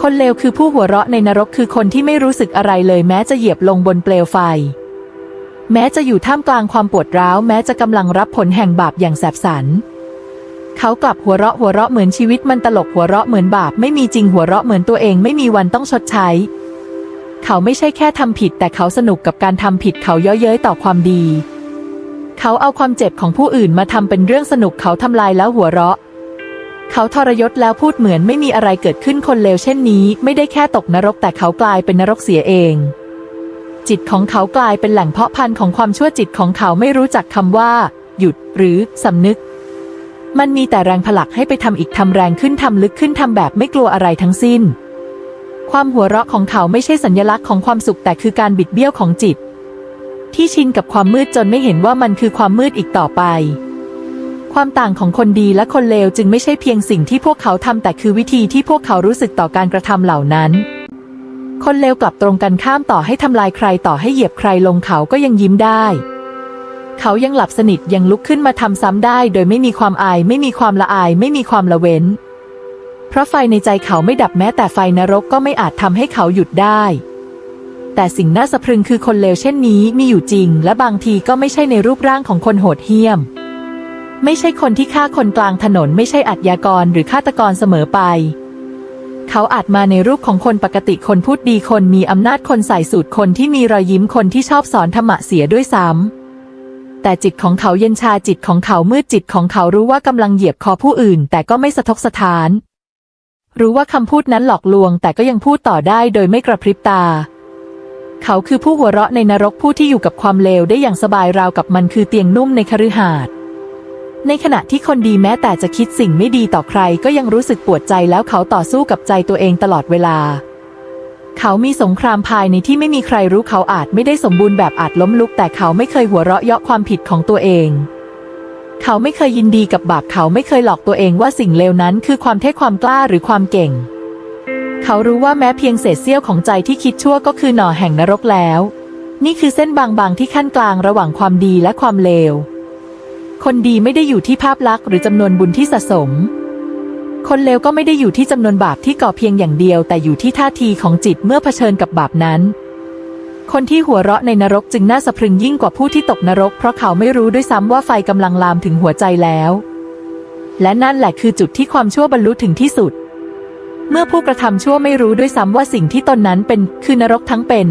คนเลวคือผู้หัวเราะในนรกคือคนที่ไม่รู้สึกอะไรเลยแม้จะเหยียบลงบนเปลวไฟ แม้จะอยู่ท่ามกลางความปวดร้าว แม้จะกำลังรับผลแห่งบาปอย่างแสบสัน เขากลับหัวเราะหัวเราะเหมือนชีวิตมันตลกหัวเราะเหมือนบาปไม่มีจริงหัวเราะเหมือนตัวเองไม่มีวันต้องชดใช้ เขาไม่ใช่แค่ทำผิด แต่เขาสนุกกับการทำผิดเขาเย้อเย้ยต่อความดี เขาเอาความเจ็บของผู้อื่นมาทำเป็นเรื่องสนุกเขาทำลายแล้วหัวเราะ เขาทรยศแล้วพูดเหมือนไม่มีอะไรเกิดขึ้นคนเลวเช่นนี้ไม่ได้แค่ตกนรกแต่เขากลายเป็นนรกเสียเอง จิตของเขากลายเป็นแหล่งเพาะพันธุ์ของความชั่วจิตของเขาไม่รู้จักคำว่า หยุด หรือสำนึก มันมีแต่แรงผลักให้ไปทำอีกทำแรงขึ้นทำลึกขึ้นทำแบบไม่กลัวอะไรทั้งสิ้น ความหัวเราะของเขาไม่ใช่สัญลักษณ์ของความสุขแต่คือการบิดเบี้ยวของจิต ที่ชินกับความมืดจนไม่เห็นว่ามันคือความมืดอีกต่อไป ความต่างของคนดีและคนเลวจึงไม่ใช่เพียงสิ่งที่พวกเขาทำแต่คือวิธีที่พวกเขารู้สึกต่อการกระทำเหล่านั้น คนเลวกลับตรงกันข้ามต่อให้ทำลายใครต่อให้เหยียบใครลงเขาก็ยังยิ้มได้ เขายังหลับสนิทยังลุกขึ้นมาทำซ้ำได้ โดยไม่มีความอาย ไม่มีความละอาย ไม่มีความละเว้น เพราะไฟในใจเขาไม่ดับแม้แต่ไฟนรกก็ไม่อาจทำให้เขาหยุดได้แต่สิ่งน่าสะพรึงคือคนเลวเช่นนี้มีอยู่จริง และบางทีก็ไม่ใช่ในรูปร่างของคนโหดเหี้ยม ไม่ใช่คนที่ฆ่าคนกลางถนนไม่ใช่อัจญากรหรือฆาตกรเสมอไป เขาอาจมาในรูปของคนปกติคนพูดดีคนมีอำนาจคนใส่สูตรคนที่มีรอยยิ้มคนที่ชอบสอนธรรมะเสียด้วยซ้ำแต่จิตของเขาเย็นชาจิตของเขามืดจิตของเขารู้ว่ากำลังเหยียบคอผู้อื่น แต่ก็ไม่สะทกสะท้าน รู้ว่าคำพูดนั้นหลอกลวง แต่ก็ยังพูดต่อได้โดยไม่กระพริบตาเขาคือผู้หัวเราะในนรกผู้ที่อยู่กับความเลวได้อย่างสบายราวกับมันคือเตียงนุ่มในคฤหาสน์ ในขณะที่คนดีแม้แต่จะคิดสิ่งไม่ดีต่อใครก็ยังรู้สึกปวดใจแล้วเขาต่อสู้กับใจตัวเองตลอดเวลา เขามีสงครามภายในที่ไม่มีใครรู้เขาอาจไม่ได้สมบูรณ์แบบอาจล้มลุก แต่เขาไม่เคยหัวเราะเยาะความผิดของตัวเอง เขาไม่เคยยินดีกับบาปเขาไม่เคยหลอกตัวเองว่าสิ่งเลวนั้นคือความเท่ความกล้าหรือความเก่ง เขารู้ว่าแม้เพียงเศษเสี้ยวของใจที่คิดชั่วก็คือหน่อแห่งนรกแล้ว นี่คือเส้นบางๆที่ขั้นกลางระหว่างความดีและความเลว คนดีไม่ได้อยู่ที่ภาพลักษณ์หรือจำนวนบุญที่สะสม คนเลวก็ไม่ได้อยู่ที่จำนวนบาปที่ก่อเพียงอย่างเดียว แต่อยู่ที่ท่าทีของจิตเมื่อเผชิญกับบาปนั้น คนที่หัวเราะในนรกจึงน่าสะพรึงยิ่งกว่าผู้ที่ตกนรก เพราะเขาไม่รู้ด้วยซ้ำว่าไฟกำลังลามถึงหัวใจแล้ว และนั่นแหละคือจุดที่ความชั่วบรรลุถึงที่สุด เมื่อผู้กระทำชั่วไม่รู้ด้วยซ้ำว่าสิ่งที่ตนนั้นเป็นคือนรกทั้งเป็น